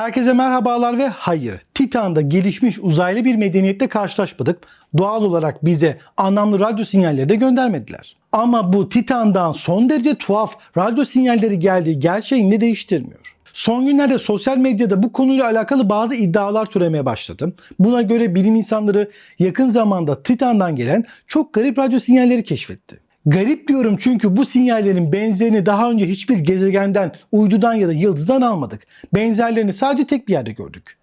Herkese merhabalar ve hayır. Titan'da gelişmiş uzaylı bir medeniyette karşılaşmadık. Doğal olarak bize anlamlı radyo sinyalleri de göndermediler. Ama bu Titan'dan son derece tuhaf radyo sinyalleri geldiği gerçeğini de değiştirmiyor. Son günlerde sosyal medyada bu konuyla alakalı bazı iddialar türemeye başladı. Buna göre bilim insanları yakın zamanda Titan'dan gelen çok garip radyo sinyalleri keşfetti. Garip diyorum çünkü bu sinyallerin benzerini daha önce hiçbir gezegenden, uydudan ya da yıldızdan almadık. Benzerlerini sadece tek bir yerde gördük.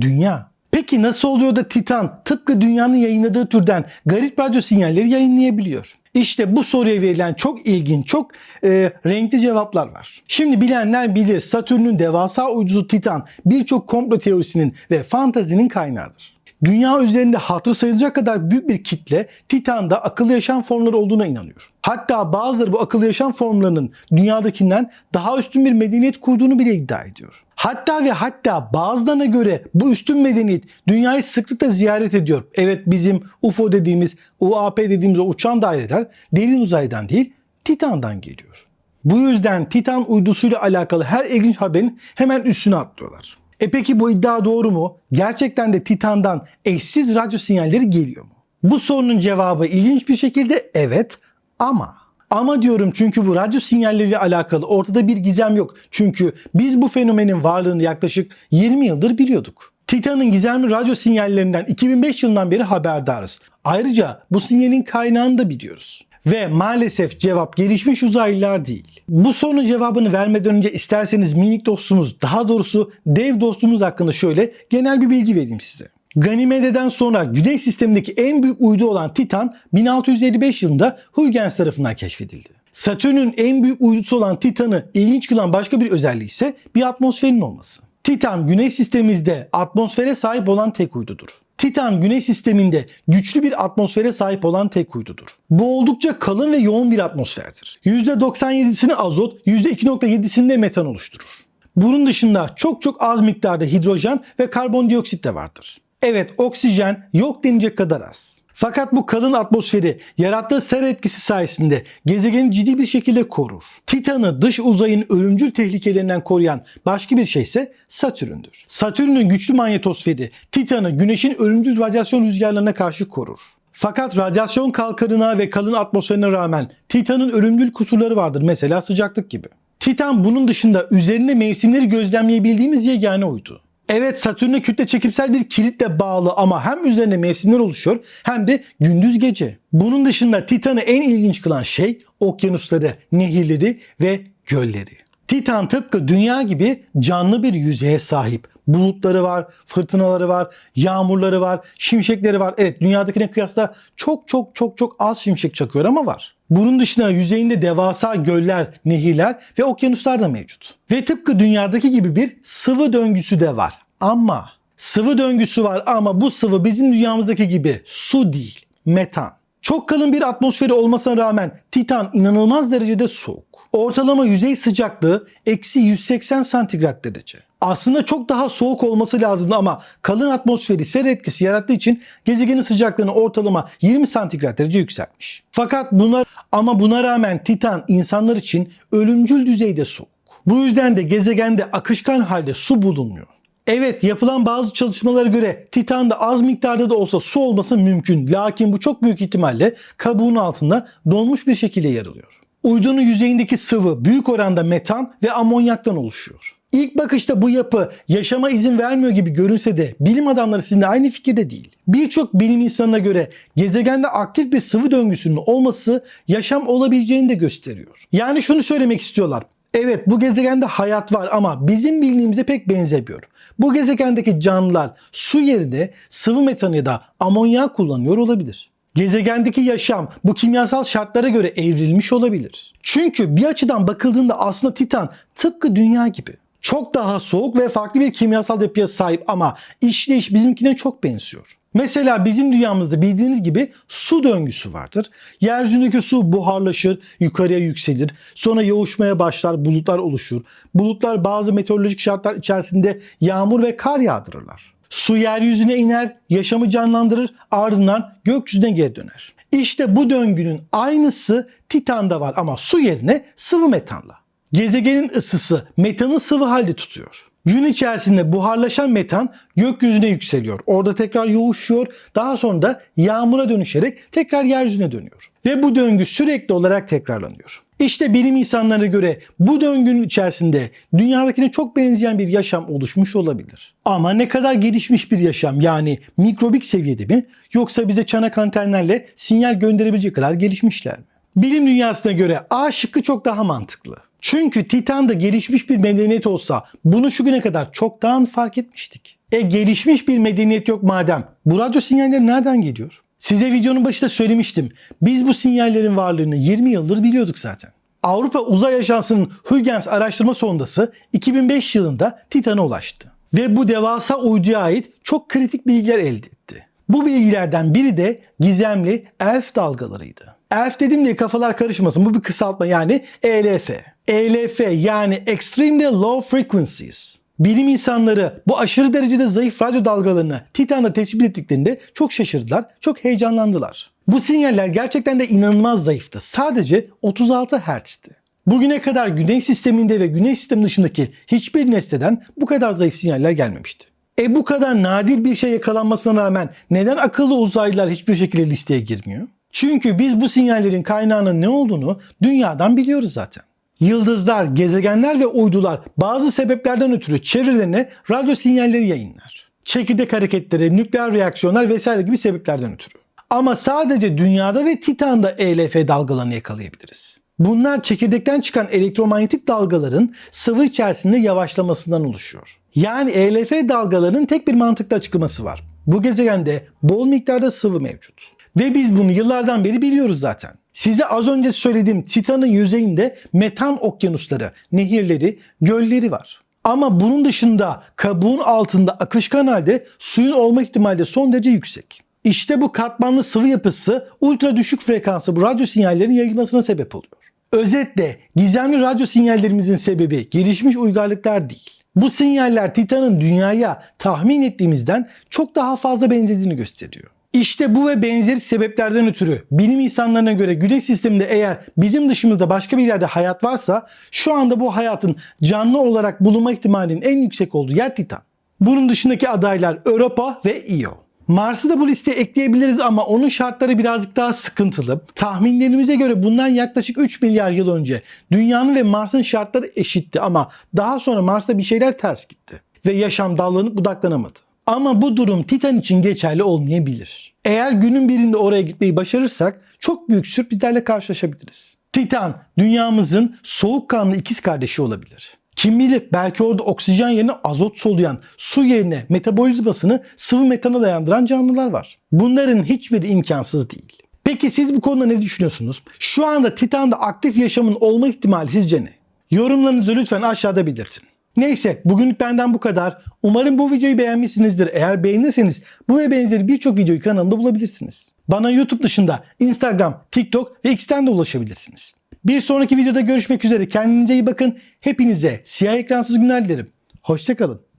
Dünya. Peki nasıl oluyor da Titan tıpkı dünyanın yayınladığı türden garip radyo sinyalleri yayınlayabiliyor? İşte bu soruya verilen çok ilginç, çok e, renkli cevaplar var. Şimdi bilenler bilir Satürn'ün devasa uydusu Titan birçok komplo teorisinin ve fantazinin kaynağıdır. Dünya üzerinde hatırı sayılacak kadar büyük bir kitle Titan'da akıllı yaşam formları olduğuna inanıyor. Hatta bazıları bu akıllı yaşam formlarının dünyadakinden daha üstün bir medeniyet kurduğunu bile iddia ediyor. Hatta ve hatta bazılarına göre bu üstün medeniyet dünyayı sıklıkla ziyaret ediyor. Evet bizim UFO dediğimiz, UAP dediğimiz o uçan daireler derin uzaydan değil Titan'dan geliyor. Bu yüzden Titan uydusuyla alakalı her ilginç haberin hemen üstüne atlıyorlar. E peki bu iddia doğru mu? Gerçekten de Titan'dan eşsiz radyo sinyalleri geliyor mu? Bu sorunun cevabı ilginç bir şekilde evet ama. Ama diyorum çünkü bu radyo sinyalleriyle alakalı ortada bir gizem yok. Çünkü biz bu fenomenin varlığını yaklaşık 20 yıldır biliyorduk. Titan'ın gizemli radyo sinyallerinden 2005 yılından beri haberdarız. Ayrıca bu sinyalin kaynağını da biliyoruz. Ve maalesef cevap gelişmiş uzaylılar değil. Bu sorunun cevabını vermeden önce isterseniz minik dostumuz, daha doğrusu dev dostumuz hakkında şöyle genel bir bilgi vereyim size. Ganymede'den sonra Güneş sistemindeki en büyük uydu olan Titan 1655 yılında Huygens tarafından keşfedildi. Satürn'ün en büyük uydusu olan Titan'ı ilginç kılan başka bir özelliği ise bir atmosferin olması. Titan Güneş sistemimizde atmosfere sahip olan tek uydudur. Titan Güneş sisteminde güçlü bir atmosfere sahip olan tek uydudur. Bu oldukça kalın ve yoğun bir atmosferdir. %97'sini azot, %2.7'sini de metan oluşturur. Bunun dışında çok çok az miktarda hidrojen ve karbondioksit de vardır. Evet oksijen yok denecek kadar az. Fakat bu kalın atmosferi yarattığı ser etkisi sayesinde gezegeni ciddi bir şekilde korur. Titan'ı dış uzayın ölümcül tehlikelerinden koruyan başka bir şey ise Satürn'dür. Satürn'ün güçlü manyetosferi Titan'ı güneşin ölümcül radyasyon rüzgarlarına karşı korur. Fakat radyasyon kalkanına ve kalın atmosferine rağmen Titan'ın ölümcül kusurları vardır mesela sıcaklık gibi. Titan bunun dışında üzerine mevsimleri gözlemleyebildiğimiz yegane uydu. Evet Satürn'e kütle çekimsel bir kilitle bağlı ama hem üzerine mevsimler oluşuyor hem de gündüz gece. Bunun dışında Titan'ı en ilginç kılan şey okyanusları, nehirleri ve gölleri. Titan tıpkı dünya gibi canlı bir yüzeye sahip. Bulutları var, fırtınaları var, yağmurları var, şimşekleri var. Evet dünyadakine kıyasla çok çok çok çok az şimşek çakıyor ama var. Bunun dışında yüzeyinde devasa göller, nehirler ve okyanuslar da mevcut. Ve tıpkı dünyadaki gibi bir sıvı döngüsü de var. Ama sıvı döngüsü var ama bu sıvı bizim dünyamızdaki gibi su değil, metan. Çok kalın bir atmosferi olmasına rağmen Titan inanılmaz derecede soğuk. Ortalama yüzey sıcaklığı eksi 180 santigrat derece. Aslında çok daha soğuk olması lazımdı ama kalın atmosferi ser etkisi yarattığı için gezegenin sıcaklığını ortalama 20 santigrat derece yükseltmiş. Fakat buna ama buna rağmen Titan insanlar için ölümcül düzeyde soğuk. Bu yüzden de gezegende akışkan halde su bulunmuyor. Evet yapılan bazı çalışmalara göre Titan'da az miktarda da olsa su olması mümkün. Lakin bu çok büyük ihtimalle kabuğun altında donmuş bir şekilde yer alıyor. Uydunun yüzeyindeki sıvı büyük oranda metan ve amonyaktan oluşuyor. İlk bakışta bu yapı yaşama izin vermiyor gibi görünse de bilim adamları sizinle aynı fikirde değil. Birçok bilim insanına göre gezegende aktif bir sıvı döngüsünün olması yaşam olabileceğini de gösteriyor. Yani şunu söylemek istiyorlar. Evet bu gezegende hayat var ama bizim bildiğimize pek benzemiyor. Bu gezegendeki canlılar su yerine sıvı metanı ya da amonyak kullanıyor olabilir. Gezegendeki yaşam bu kimyasal şartlara göre evrilmiş olabilir. Çünkü bir açıdan bakıldığında aslında Titan tıpkı dünya gibi. Çok daha soğuk ve farklı bir kimyasal yapıya sahip ama işleyiş bizimkine çok benziyor. Mesela bizim dünyamızda bildiğiniz gibi su döngüsü vardır. Yeryüzündeki su buharlaşır, yukarıya yükselir. Sonra yoğuşmaya başlar, bulutlar oluşur. Bulutlar bazı meteorolojik şartlar içerisinde yağmur ve kar yağdırırlar. Su yeryüzüne iner, yaşamı canlandırır, ardından gökyüzüne geri döner. İşte bu döngünün aynısı Titan'da var ama su yerine sıvı metanla. Gezegenin ısısı metanı sıvı halde tutuyor. Gün içerisinde buharlaşan metan gökyüzüne yükseliyor. Orada tekrar yoğuşuyor. Daha sonra da yağmura dönüşerek tekrar yeryüzüne dönüyor. Ve bu döngü sürekli olarak tekrarlanıyor. İşte bilim insanlarına göre bu döngünün içerisinde dünyadakine çok benzeyen bir yaşam oluşmuş olabilir. Ama ne kadar gelişmiş bir yaşam yani mikrobik seviyede mi yoksa bize çanak antenlerle sinyal gönderebilecek kadar gelişmişler mi? Bilim dünyasına göre A şıkkı çok daha mantıklı. Çünkü Titan'da gelişmiş bir medeniyet olsa bunu şu güne kadar çoktan fark etmiştik. E gelişmiş bir medeniyet yok madem bu radyo sinyalleri nereden geliyor? Size videonun başında söylemiştim. Biz bu sinyallerin varlığını 20 yıldır biliyorduk zaten. Avrupa Uzay Ajansı'nın Huygens araştırma sondası 2005 yılında Titan'a ulaştı. Ve bu devasa uyduya ait çok kritik bilgiler elde etti. Bu bilgilerden biri de gizemli ELF dalgalarıydı. ELF dedim diye kafalar karışmasın. Bu bir kısaltma yani ELF. ELF yani Extremely Low Frequencies. Bilim insanları bu aşırı derecede zayıf radyo dalgalarını Titan'da tespit ettiklerinde çok şaşırdılar, çok heyecanlandılar. Bu sinyaller gerçekten de inanılmaz zayıftı. Sadece 36 Hz'ti. Bugüne kadar Güneş sisteminde ve Güneş sistemi dışındaki hiçbir nesneden bu kadar zayıf sinyaller gelmemişti. E bu kadar nadir bir şey yakalanmasına rağmen neden akıllı uzaylılar hiçbir şekilde listeye girmiyor? Çünkü biz bu sinyallerin kaynağının ne olduğunu dünyadan biliyoruz zaten. Yıldızlar, gezegenler ve uydular bazı sebeplerden ötürü çevrelerine radyo sinyalleri yayınlar. Çekirdek hareketleri, nükleer reaksiyonlar vesaire gibi sebeplerden ötürü. Ama sadece dünyada ve Titan'da ELF dalgalarını yakalayabiliriz. Bunlar çekirdekten çıkan elektromanyetik dalgaların sıvı içerisinde yavaşlamasından oluşuyor. Yani ELF dalgalarının tek bir mantıklı açıklaması var. Bu gezegende bol miktarda sıvı mevcut. Ve biz bunu yıllardan beri biliyoruz zaten. Size az önce söylediğim Titan'ın yüzeyinde metan okyanusları, nehirleri, gölleri var. Ama bunun dışında kabuğun altında akışkan halde suyun olma ihtimali de son derece yüksek. İşte bu katmanlı sıvı yapısı ultra düşük frekanslı bu radyo sinyallerinin yayılmasına sebep oluyor. Özetle gizemli radyo sinyallerimizin sebebi gelişmiş uygarlıklar değil. Bu sinyaller Titan'ın dünyaya tahmin ettiğimizden çok daha fazla benzediğini gösteriyor. İşte bu ve benzeri sebeplerden ötürü bilim insanlarına göre güneş sisteminde eğer bizim dışımızda başka bir yerde hayat varsa şu anda bu hayatın canlı olarak bulunma ihtimalinin en yüksek olduğu yer Titan. Bunun dışındaki adaylar Europa ve Io. Mars'ı da bu listeye ekleyebiliriz ama onun şartları birazcık daha sıkıntılı. Tahminlerimize göre bundan yaklaşık 3 milyar yıl önce Dünyanın ve Mars'ın şartları eşitti ama daha sonra Mars'ta bir şeyler ters gitti ve yaşam dallanıp budaklanamadı. Ama bu durum Titan için geçerli olmayabilir. Eğer günün birinde oraya gitmeyi başarırsak çok büyük sürprizlerle karşılaşabiliriz. Titan dünyamızın soğukkanlı ikiz kardeşi olabilir. Kim bilir belki orada oksijen yerine azot soluyan, su yerine metabolizmasını sıvı metana dayandıran canlılar var. Bunların hiçbiri imkansız değil. Peki siz bu konuda ne düşünüyorsunuz? Şu anda Titan'da aktif yaşamın olma ihtimali sizce ne? Yorumlarınızı lütfen aşağıda belirtin. Neyse bugünlük benden bu kadar. Umarım bu videoyu beğenmişsinizdir. Eğer beğenirseniz bu ve benzeri birçok videoyu kanalımda bulabilirsiniz. Bana YouTube dışında Instagram, TikTok ve X'ten de ulaşabilirsiniz. Bir sonraki videoda görüşmek üzere. Kendinize iyi bakın. Hepinize siyah ekransız günler dilerim. Hoşçakalın.